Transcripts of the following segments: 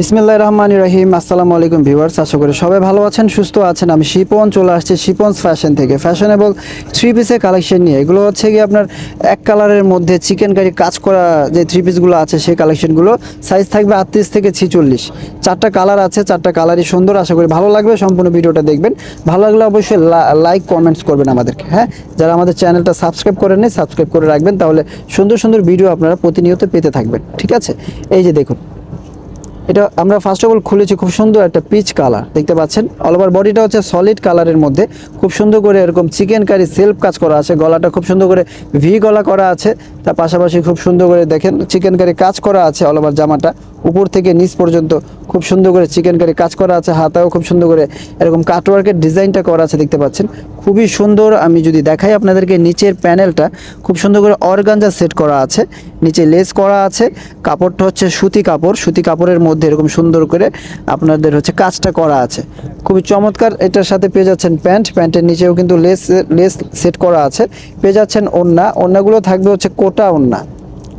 বিসমিল্লাহ রহমান রহিম। আসসালামু আলাইকুম ভিউয়ার্স, আশা করি সবাই ভালো আছেন, সুস্থ আছেন। আমি শিপন, চলে আসছি শিপন্স ফ্যাশন থেকে। ফ্যাশনেবল থ্রি পিসের কালেকশন নিয়ে। এগুলো হচ্ছে কি আপনার এক কালারের মধ্যে চিকেন কারি কাজ করা যে থ্রি পিসগুলো আছে, সেই কালেকশনগুলো সাইজ থাকবে আটত্রিশ থেকে ছিচল্লিশ। চারটা কালার আছে, চারটা কালারই সুন্দর। আশা করি ভালো লাগবে, সম্পূর্ণ ভিডিওটা দেখবেন। ভালো লাগলে অবশ্যই লাইক কমেন্টস করবেন আমাদেরকে হ্যাঁ? যারা আমাদের চ্যানেলটা সাবস্ক্রাইব করেন সাবস্ক্রাইব করে রাখবেন, তাহলে সুন্দর সুন্দর ভিডিও আপনারা প্রতিনিয়ত পেতে থাকবেন, ঠিক আছে? এই যে দেখুন। এটা আমরা ফার্স্ট অফ অল খুলেছি খুব সুন্দর একটা পিচ কালার দেখতে পাচ্ছেন? অল ওভার বডিটা হচ্ছে সলিড কালারের মধ্যে। খুব সুন্দর করে এরকম চিকেন কারি সেলফ কাজ করা আছে। গলাটা খুব সুন্দর করে ভি গলা করা আছে। তার পাশাপাশি খুব সুন্দর করে দেখেন চিকেন কারি কাজ করা আছে অল ওভার জামাটা। উপর থেকে নিচ পর্যন্ত খুব সুন্দর করে চিকেন কারি কাজ করা আছে, হাতাও খুব সুন্দর করে এরকম কাটওয়ার্কের ডিজাইনটা করা আছে দেখতে পাচ্ছেন। খুবই সুন্দর, আমি যদি দেখাই আপনাদেরকে নিচের প্যানেলটা, খুব সুন্দর করে অর্গানজা সেট করা আছে, নিচে লেস করা আছে, কাপড়টা হচ্ছে সুতি কাপড়, সুতি কাপড়ের মধ্যে এরকম সুন্দর করে আপনাদের হচ্ছে কাজটা করা আছে। খুবই চমৎকার, এটার সাথে পেয়ে যাচ্ছেন প্যান্ট, প্যান্টের নিচেও কিন্তু লেস লেস সেট করা আছে, পেয়ে যাচ্ছেন ওন্না ওন্নাগুলো থাকবে হচ্ছে কোটা ওন্না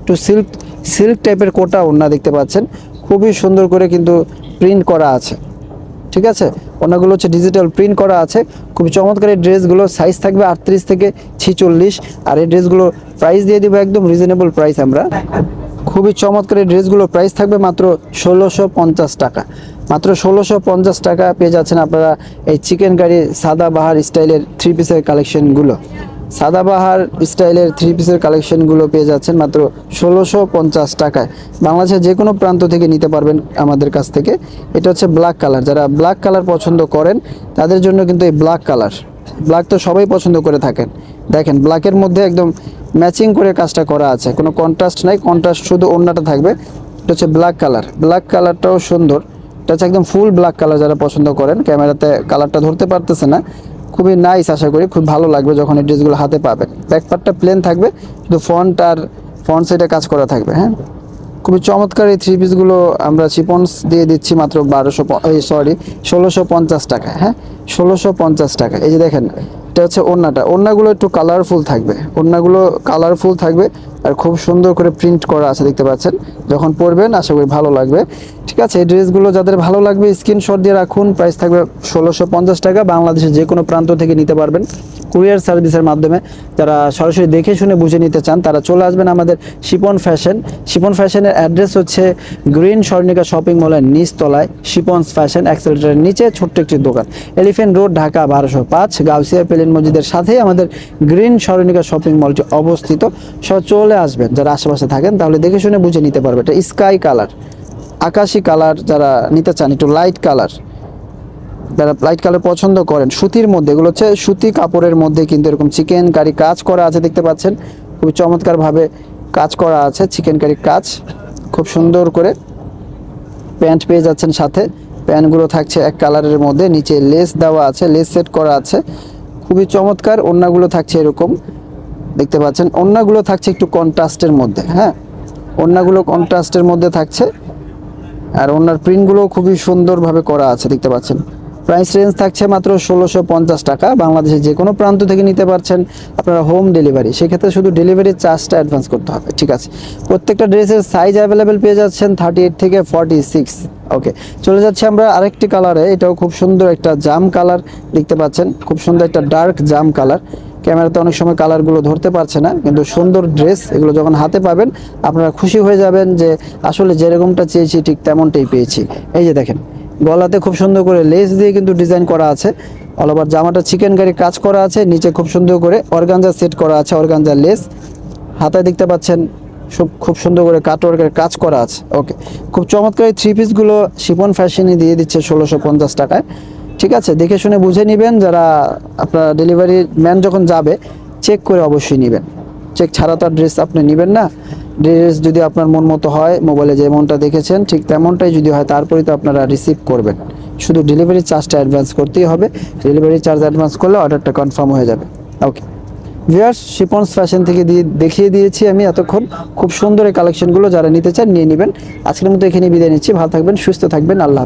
একটু সিল্ক সিল্ক টাইপের কোটা ওন্না দেখতে পাচ্ছেন। খুবই সুন্দর করে কিন্তু প্রিন্ট করা আছে। ঠিক আছে? ওনাগুলো হচ্ছে ডিজিটাল প্রিন্ট করা আছে। খুবই চমৎকার এই ড্রেসগুলো সাইজ থাকবে আটত্রিশ থেকে ছিচল্লিশ। আর এই ড্রেসগুলো প্রাইস দিয়ে দিব একদম রিজনেবল প্রাইস আমরা। খুবই চমৎকার এই ড্রেসগুলো প্রাইস থাকবে মাত্র ষোলোশো পঞ্চাশ টাকা। মাত্র ষোলোশো পঞ্চাশ টাকা পেয়ে যাচ্ছেন আপনারা এই চিকেন কারি সাদা বাহার স্টাইলের থ্রি পিসের কালেকশনগুলো সাদাবাহার স্টাইলের থ্রি পিসের কালেকশনগুলো পেয়ে যাচ্ছেন মাত্র ষোলোশো পঞ্চাশ টাকায়। বাংলাদেশের যে কোনো প্রান্ত থেকে নিতে পারবেন আমাদের কাছ থেকে। এটা হচ্ছে ব্ল্যাক কালার যারা ব্ল্যাক কালার পছন্দ করেন, তাদের জন্য কিন্তু এই ব্ল্যাক কালার ব্ল্যাক তো সবাই পছন্দ করে থাকেন। দেখেন ব্ল্যাকের মধ্যে একদম ম্যাচিং করে কাজটা করা আছে। কোনো কন্ট্রাস্ট নাই কন্ট্রাস্ট শুধু অন্যটা থাকবে। এটা হচ্ছে ব্ল্যাক কালার ব্ল্যাক কালারটাও সুন্দর। এটা হচ্ছে একদম ফুল ব্ল্যাক কালার যারা পছন্দ করেন। ক্যামেরাতে কালারটা ধরতে পারতেছে না। খুবই নাইস আশা করি, খুব ভালো লাগবে যখন এই ড্রেসগুলো হাতে পাবেন ব্যাক পার্টটা প্লেন থাকবে, শুধু ফ্রন্ট আর ফ্রন্ট সাইডে কাজ করা থাকবে হ্যাঁ? খুবই চমৎকার এই থ্রি পিসগুলো আমরা চিপন্স দিয়ে দিচ্ছি মাত্র বারোশো সরি ষোলোশো পঞ্চাশ টাকা হ্যাঁ? ষোলোশো পঞ্চাশ টাকা। এই যে দেখেন, এটা হচ্ছে ওড়নাটা। ওড়নাগুলো একটু কালারফুল থাকবে। ওড়নাগুলো কালারফুল থাকবে আর খুব সুন্দর করে প্রিন্ট করা আছে, দেখতে পাচ্ছেন? যখন পরবেন, আশা করি ভালো লাগবে। ঠিক আছে, এই ড্রেসগুলো যাদের ভালো লাগবে স্ক্রিনশট দিয়ে রাখুন। প্রাইস থাকবে ষোলোশো পঞ্চাশ টাকা। বাংলাদেশের যে কোনো প্রান্ত থেকে নিতে পারবেন। কুরিয়ার সার্ভিসের মাধ্যমে যারা সরাসরি দেখে শুনে বুঝে নিতে চান, তারা চলে আসবেন আমাদের শিপন ফ্যাশন। শিপন ফ্যাশনের অ্যাড্রেস হচ্ছে গ্রিন স্বর্ণিকা শপিং মলের নিচতলায় শিপন ফ্যাশন অ্যাক্সেলেটারের নিচে ছোট্ট একটি দোকান। এলিফেন্ট রোড ঢাকা বারোশো পাঁচ গাউসিয়া প্লেন মসজিদের সাথেই আমাদের গ্রিন স্বর্ণিকা শপিং মলটি অবস্থিত, সব চলে আসবেন। যারা আশেপাশে থাকেন, তাহলে দেখে শুনে বুঝে নিতে পারবে। এটা স্কাই কালার আকাশি কালার যারা নিতে চান, একটু লাইট কালার যারা লাইট কালার পছন্দ করেন, সুতির মধ্যে, এগুলো হচ্ছে সুতি কাপড়ের মধ্যে কিন্তু এরকম চিকেন কারি কাজ করা আছে, দেখতে পাচ্ছেন। খুবই চমৎকারভাবে কাজ করা আছে চিকেন কারি কাজ। খুব সুন্দর করে প্যান্ট পেয়ে যাচ্ছেন সাথে। প্যান্টগুলো থাকছে এক কালারের মধ্যে, নিচে লেস দেওয়া আছে, লেস সেট করা আছে। খুবই চমৎকার, ওড়নাগুলো থাকছে এরকম। দেখতে পাচ্ছেন, ওড়নাগুলো থাকছে একটু কন্ট্রাস্টের মধ্যে হ্যাঁ? ওড়নাগুলো কন্ট্রাস্টের মধ্যে থাকছে। আর ওনার প্রিন্টগুলো খুবই সুন্দরভাবে করা আছে, দেখতে পাচ্ছেন। প্রাইস রেঞ্জ থাকছে মাত্র ষোলোশো পঞ্চাশ টাকা। বাংলাদেশের যে কোনো প্রান্ত থেকে নিতে পারছেন আপনারা হোম ডেলিভারি সেক্ষেত্রে শুধু ডেলিভারি চার্জটা অ্যাডভান্স করতে হবে, ঠিক আছে? প্রত্যেকটা ড্রেসের সাইজ অ্যাভেলেবেল পেয়ে যাচ্ছেন থার্টি এইট থেকে ফর্টি সিক্স ওকে চলে যাচ্ছে আমরা আরেকটি কালারে এটাও খুব সুন্দর একটা জাম কালার দেখতে পাচ্ছেন। খুব সুন্দর একটা ডার্ক জাম কালার ক্যামেরাতে অনেক সময় কালারগুলো ধরতে পারছে না, কিন্তু সুন্দর ড্রেস এগুলো যখন হাতে পাবেন, আপনারা খুশি হয়ে যাবেন যে আসলে যেরকমটা চেয়েছি ঠিক তেমনটাই পেয়েছি। এই যে দেখেন গলাতে খুব সুন্দর করে লেস দিয়ে কিন্তু ডিজাইন করা আছে। অল ওভার জামাটা চিকেন গাড়ি কাজ করা আছে, নিচে খুব সুন্দর করে অর্গানজা সেট করা আছে অর্গানজা লেস। হাতায় দেখতে পাচ্ছেন খুব সুন্দর করে কাটওয়ার্কের কাজ করা আছে। ওকে খুব চমৎকার থ্রি পিসগুলো শিপন ফ্যাশনে দিয়ে দিচ্ছে ষোলোশো পঞ্চাশ টাকায়। ঠিক আছে, দেখে শুনে বুঝে নেবেন, যারা আপনার ডেলিভারি ম্যান যখন যাবে চেক করে অবশ্যই নেবেন। চেক ছাড়া তো আর ড্রেস আপনি নেবেন না। ড্রেস যদি আপনার মন মতো হয় মোবাইলে যেমনটা দেখেছেন, ঠিক তেমনটাই যদি হয়, তারপরেই তো আপনারা রিসিভ করবেন। শুধু ডেলিভারি চার্জটা অ্যাডভান্স করতেই হবে। ডেলিভারি চার্জ অ্যাডভান্স করলে অর্ডারটা কনফার্ম হয়ে যাবে। ওকে ভিয়ার্স শিপন্স ফ্যাশন থেকে দিয়ে দেখিয়ে দিয়েছি আমি এতক্ষণ। খুব সুন্দর এই কালেকশনগুলো যারা নিতে চান, নিয়ে নেবেন। আজকের মতো এখানে বিদায় নিচ্ছি। ভালো থাকবেন, সুস্থ থাকবেন। আল্লাহ।